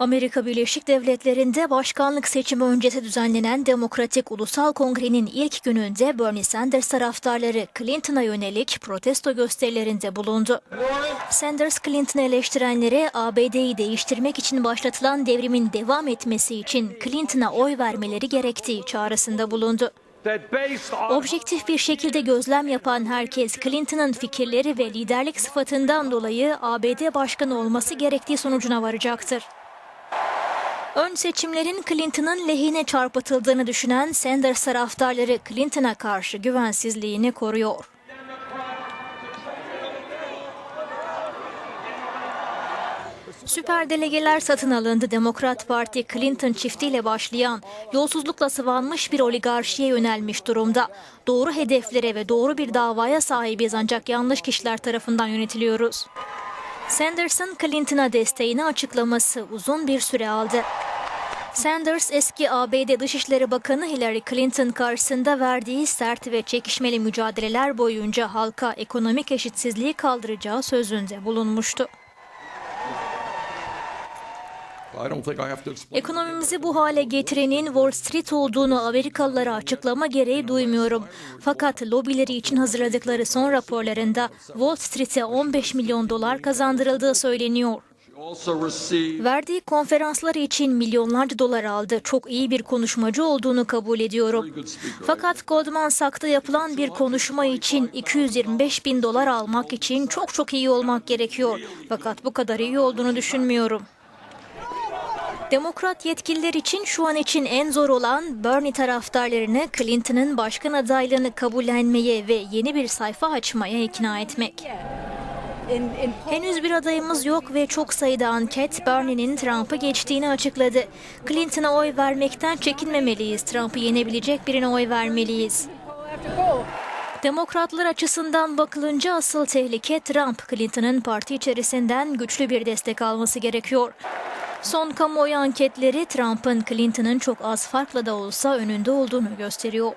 Amerika Birleşik Devletleri'nde başkanlık seçimi öncesi düzenlenen Demokratik Ulusal Kongre'nin ilk gününde Bernie Sanders taraftarları Clinton'a yönelik protesto gösterilerinde bulundu. Sanders, Clinton'ı eleştirenlere ABD'yi değiştirmek için başlatılan devrimin devam etmesi için Clinton'a oy vermeleri gerektiği çağrısında bulundu. Objektif bir şekilde gözlem yapan herkes Clinton'ın fikirleri ve liderlik sıfatından dolayı ABD başkanı olması gerektiği sonucuna varacaktır. Ön seçimlerin Clinton'ın lehine çarpıtıldığını düşünen Sanders taraftarları Clinton'a karşı güvensizliğini koruyor. Süper delegeler satın alındı. Demokrat Parti Clinton çiftiyle başlayan yolsuzlukla sıvanmış bir oligarşiye yönelmiş durumda. Doğru hedeflere ve doğru bir davaya sahibiz ancak yanlış kişiler tarafından yönetiliyoruz. Sanders'ın Clinton'a desteğini açıklaması uzun bir süre aldı. Sanders eski ABD Dışişleri Bakanı Hillary Clinton karşısında verdiği sert ve çekişmeli mücadeleler boyunca halka ekonomik eşitsizliği kaldıracağı sözünde bulunmuştu. Ekonomimizi bu hale getirenin Wall Street olduğunu Amerikalılara açıklama gereği duymuyorum. Fakat lobileri için hazırladıkları son raporlarında Wall Street'e 15 milyon dolar kazandırıldığı söyleniyor. Verdiği konferanslar için milyonlarca dolar aldı. Çok iyi bir konuşmacı olduğunu kabul ediyorum. Fakat Goldman Sachs'ta yapılan bir konuşma için 225 bin dolar almak için çok çok iyi olmak gerekiyor. Fakat bu kadar iyi olduğunu düşünmüyorum. Demokrat yetkililer için şu an için en zor olan Bernie taraftarlarını Clinton'ın başkan adaylığını kabullenmeye ve yeni bir sayfa açmaya ikna etmek. Henüz bir adayımız yok ve çok sayıda anket Bernie'nin Trump'ı geçtiğini açıkladı. Clinton'a oy vermekten çekinmemeliyiz. Trump'ı yenebilecek birine oy vermeliyiz. Demokratlar açısından bakılınca asıl tehlike Trump. Clinton'ın parti içerisinden güçlü bir destek alması gerekiyor. Son kamuoyu anketleri Trump'ın Clinton'ın çok az farkla da olsa önünde olduğunu gösteriyor.